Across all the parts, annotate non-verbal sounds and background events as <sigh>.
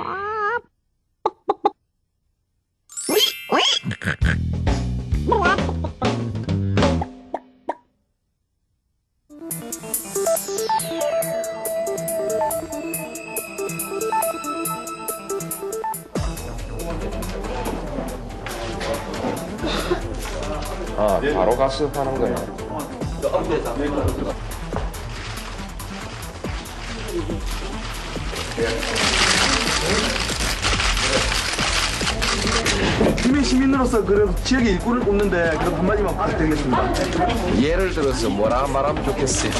아, 바로 가스하는 거야. 김해 시민으로서 그래도 지역의 일꾼을 꼽는데 그럼 한마디만 부탁드리겠습니다. 예를 들어서 뭐라 말하면 좋겠어요.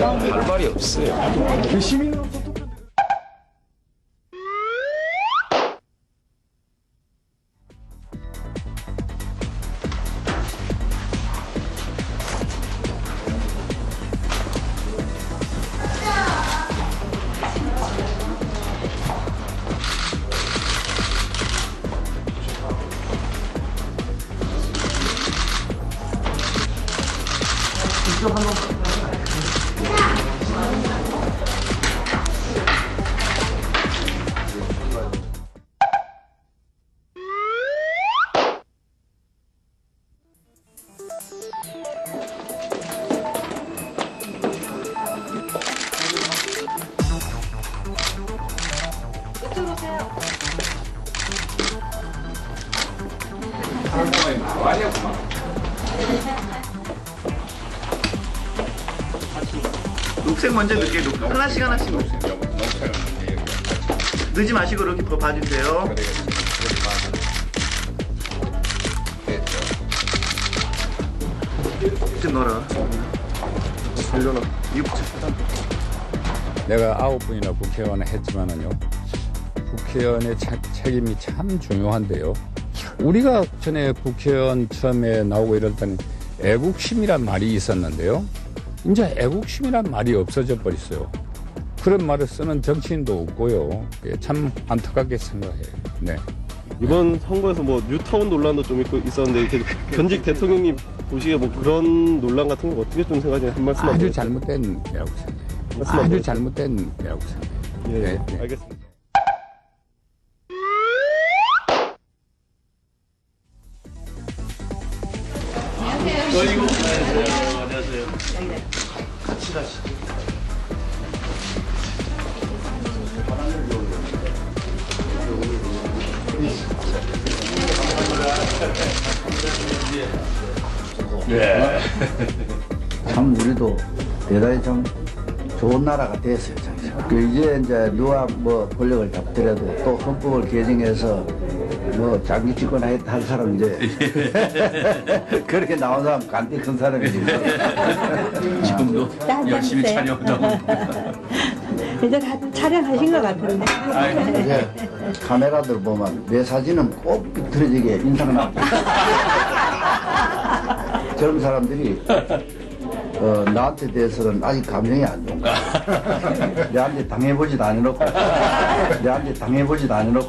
할 말이 없어요. 그 시민으로서 아니야, 그만. 녹색 먼저 넣게 녹 하나씩 하나씩 녹색. 넣지 마시고 이렇게 더 봐주세요. 좀 넣어라. 이거 내가 아홉 분이나 국회의원을 했지만은요. 국회의원의 차- 책임이 참 중요한데요. 우리가 전에 국회의원 처음에 나오고 이럴 때는 애국심이란 말이 있었는데요. 이제 애국심이란 말이 없어져 버렸어요. 그런 말을 쓰는 정치인도 없고요. 예, 참 안타깝게 생각해요. 네. 이번 선거에서 뭐 뉴타운 논란도 좀 있고 있었는데 이렇게 전직 대통령님 보시기에 뭐 그런 논란 같은 거 어떻게 좀 생각하시나요? 한 말씀 아주 잘못된 이라고 생각해요. 말씀 아주 안 잘못된 이라고 생각해요. 예, 네, 네. 알겠습니다. 참 우리도 대단히 좀 좋은 나라가 됐어요. 참. 그 이제 이제 누가 뭐 권력을 잡더라도 또 헌법을 개정해서 뭐 장기 집권 할 사람 이제 <laughs> 그렇게 나온 사람 간디 큰 사람이지. <laughs> 지금도 열심히 촬영하고 <laughs> 이제 다 촬영하신 것 같은데. 이제 카메라들 보면 내 사진은 꼭 비틀어지게 인상 나. 젊은 사람들이 어, 나한테 대해서는 아직 감정이 안 좋은 거야. 내한테 당해보지도 않아놓고, 내한테 당해보지도 않아놓고.